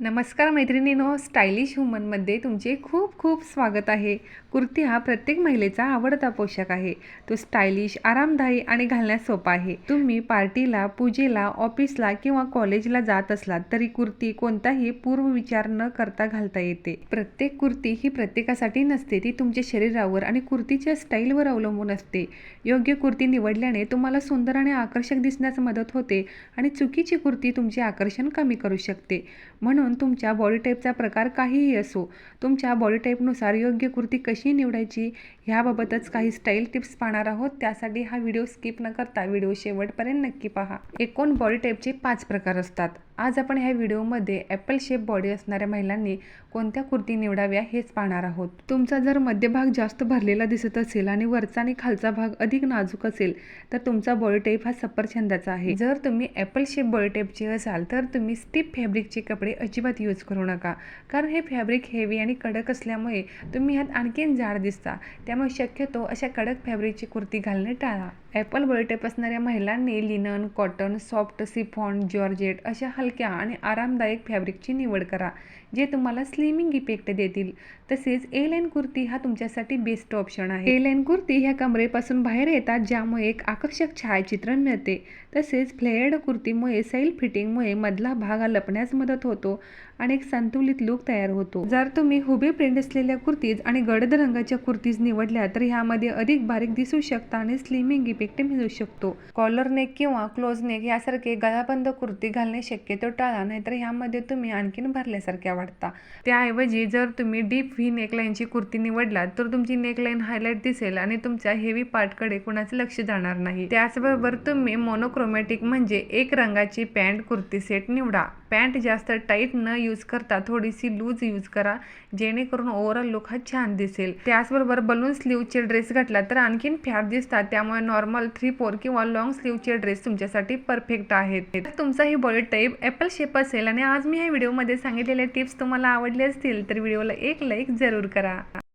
नमस्कार मैत्रिणीनो स्टायलिश वुमनमध्ये तुमचे खूप खूप स्वागत आहे. कुर्ती हा प्रत्येक महिलेचा आवडता पोशाख आहे. तो स्टायलिश आरामदायी आणि घालण्यास सोपा आहे. तुम्ही पार्टीला पूजेला ऑफिसला किंवा कॉलेजला जात असलात तरी कुर्ती कोणताही पूर्व विचार न करता घालता येते. प्रत्येक कुर्ती ही प्रत्येकासाठी नसते ती तुमच्या शरीरावर आणि कुर्तीच्या स्टाईलवर अवलंबून असते. योग्य कुर्ती निवडल्याने तुम्हाला सुंदर आणि आकर्षक दिसण्यास मदत होते आणि चुकीची कुर्ती तुमचे आकर्षण कमी करू शकते. म्हणून तुमच्या बॉडी टाईपचा प्रकार काहीही असो तुमच्या बॉडी टाईपनुसार योग्य कुर्ती कशी निवडायची ह्याबाबतच काही स्टाईल टिप्स पाहणार आहोत. त्यासाठी हा व्हिडिओ स्किप न करता व्हिडिओ शेवटपर्यंत नक्की पहा. एकूण बॉडी टाईपचे पाच प्रकार असतात. आज आपण ह्या व्हिडिओमध्ये ॲपल शेप बॉडी असणाऱ्या महिलांनी कोणत्या कुर्ती निवडाव्या हेच पाहणार आहोत. तुमचा जर मध्यभाग जास्त भरलेला दिसत असेल आणि वरचा आणि खालचा भाग अधिक नाजूक असेल तर तुमचा बॉडी टेप हा सफरछंदाचा आहे. जर तुम्ही ॲपल शेप बॉडी टेपचे असाल तर तुम्ही स्टिप फॅब्रिकचे कपडे अजिबात यूज करू नका. कारण हे फॅब्रिक हेवी आणि कडक असल्यामुळे तुम्ही ह्यात आणखीन जाड दिसता. त्यामुळे शक्यतो अशा कडक फॅब्रिकची कुर्ती घालणे टाळा. ॲपल बॉडी टेप असणाऱ्या महिलांनी linen cotton soft chiffon georgette अशा हलक्या आणि आरामदायक फॅब्रिकची निवड करा जे तुम्हाला स्लिमिंग इफेक्ट देतील. तसेच ए लाईन कुर्ती हा तुमच्यासाठी बेस्ट ऑप्शन आहे. ए लाईन कुर्ती ह्या कमरेपासून बाहेर येतात ज्यामुळे एक आकर्षक छायाचित्रण मिळते. तसेच फ्लेअर्ड कुर्तीमुळे सैल फिटिंगमुळे मधला भाग हा लपण्यास मदत होतो आणि एक संतुलित लुक तयार होतो. जर तुम्ही हुबे प्रिंट असलेल्या कुर्तीज आणि गडद रंगाच्या कुर्तीज निवडल्या तर ह्यामध्ये अधिक बारीक दिसू शकता आणि स्लिमिंग इफेक्ट मिळू शकतो. कॉलर नेक किंवा क्लोज नेक यासारखे गळाबंद कुर्ती घालणे शक्य शक्यतो टाळा नाहीतर ह्यामध्ये तुम्ही आणखीन भरल्यासारख्या वाटता. त्याऐवजी जर तुम्ही डीप व्ही नेकलाईनची कुर्ती निवडलात तर तुमची नेकलाईन हायलाईट दिसेल आणि तुमच्या हेवी पार्टकडे कुणाचे लक्ष जाणार नाही. त्याचबरोबर तुम्ही मोनोक्रोमॅटिक म्हणजे एक रंगाची पॅन्ट कुर्ती सेट निवडा. पॅन्ट जास्त टाईट न यूज करता थोडीशी लूज यूज करा जेणेकरून ओव्हरऑल लुक हा छान दिसेल. त्याचबरोबर बलून स्लीवचे ड्रेस घातला तर आणखीन फॅट दिसतात त्यामुळे नॉर्मल थ्री फोर किंवा लॉंग स्लीवचे ड्रेस तुमच्यासाठी परफेक्ट आहेत. तुमचा ही बॉडी टाईप ॲपल शेप असेल आणि आज मी ह्या व्हिडिओमध्ये सांगितलेल्या टिप्स तुम्हाला आवडले असतील तर व्हिडिओला एक लाईक जरूर करा.